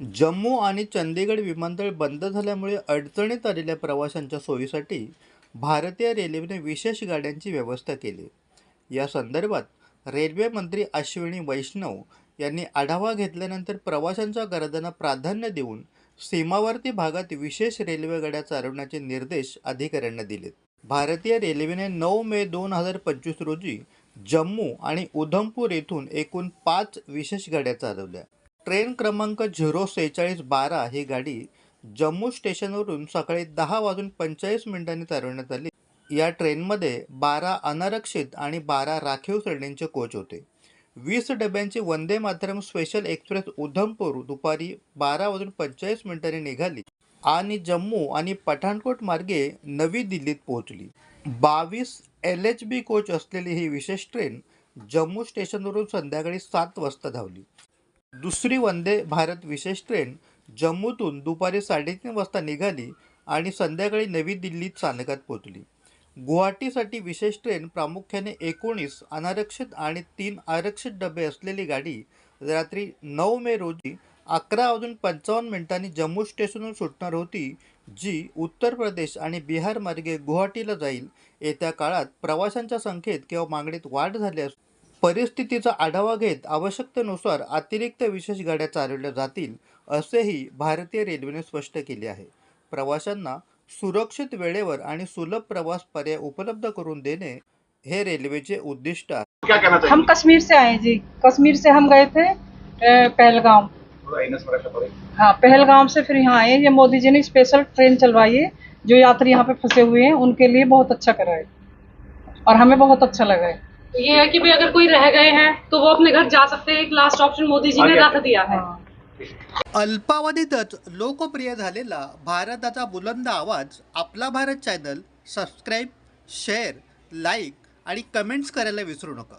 जम्मू आणि चंदीगड विमानतळ बंद झाल्यामुळे अडचणीत आलेल्या प्रवाशांच्या सोयीसाठी भारतीय रेल्वेने विशेष गाड्यांची व्यवस्था केली. या संदर्भात रेल्वे मंत्री अश्विनी वैष्णव यांनी आढावा घेतल्यानंतर प्रवाशांच्या गरजांना प्राधान्य देऊन सीमावर्ती भागात विशेष रेल्वे गाड्या चालवण्याचे निर्देश अधिकाऱ्यांना दिलेत. भारतीय रेल्वेने नऊ मे दोन हजार पंचवीस रोजी जम्मू आणि उधमपूर येथून एकूण पाच विशेष गाड्या चालवल्या. ट्रेन क्रमांक झिरो सेहेचाळीस बारा ही गाडी जम्मू स्टेशनवरून सकाळी दहा वाजून पंचेचाळीस मिनिटांनी चालवण्यात आली. या ट्रेनमध्ये बारा अनारक्षित आणि बारा राखीव श्रेणींचे कोच होते. वीस डब्यांची वंदे मातरम स्पेशल एक्सप्रेस उधमपूर दुपारी बारा वाजून पंचेचाळीस मिनिटांनी निघाली आणि जम्मू आणि पठाणकोट मार्गे नवी दिल्लीत पोहोचली. बावीस एल एच बी कोच असलेली ही विशेष ट्रेन जम्मू स्टेशनवरून संध्याकाळी सात वाजता धावली. दुसरी वंदे भारत विशेष ट्रेन जम्मूतून दुपारी साडेतीन वाजता निघाली आणि संध्याकाळी नवी दिल्लीत स्थानकात पोहोचली. गुवाहाटीसाठी विशेष ट्रेन प्रामुख्याने एकोणीस अनारक्षित आणि तीन आरक्षित डबे असलेली गाडी रात्री नऊ मे रोजी अकरा वाजून पंचावन्न मिनिटांनी जम्मू स्टेशनहून सुटणार होती जी उत्तर प्रदेश आणि बिहार मार्गे गुवाहाटीला जाईल. येत्या काळात प्रवाशांच्या संख्येत किंवा मागणीत वाढ झाल्यास परिस्थितीचा आढावा घेत आवश्यकतेनुसार अतिरिक्त विशेष गाड्या चालवल्या जातील असेही भारतीय रेल्वेने स्पष्ट केले आहे. प्रवाशांना सुरक्षित वेळेवर आणि सुलभ प्रवास पर्याय उपलब्ध करून देणे हे रेल्वेचे उद्दिष्ट आहे. हम कश्मीर से आए जी. कश्मीर से हम गए थे पहलगाम. पड़े। हाँ पहलगाम से फिर यहाँ आए। ये मोदी जी ने स्पेशल ट्रेन चलवाई है जो यात्री यहाँ पे फंसे हुए हैं उनके लिए बहुत अच्छा करा है। और हमें बहुत अच्छा लगा है। ये है कि भाई अगर कोई रह गए हैं तो वो अपने घर जा सकते हैं। एक लास्ट ऑप्शन मोदी जी ने। रख दिया है। हाँ अल्पावधीतच लोकप्रिय झालेला भारताचा बुलंद आवाज आपला Bharat channel subscribe share like आणि कमेंट्स करायला विसरू नका.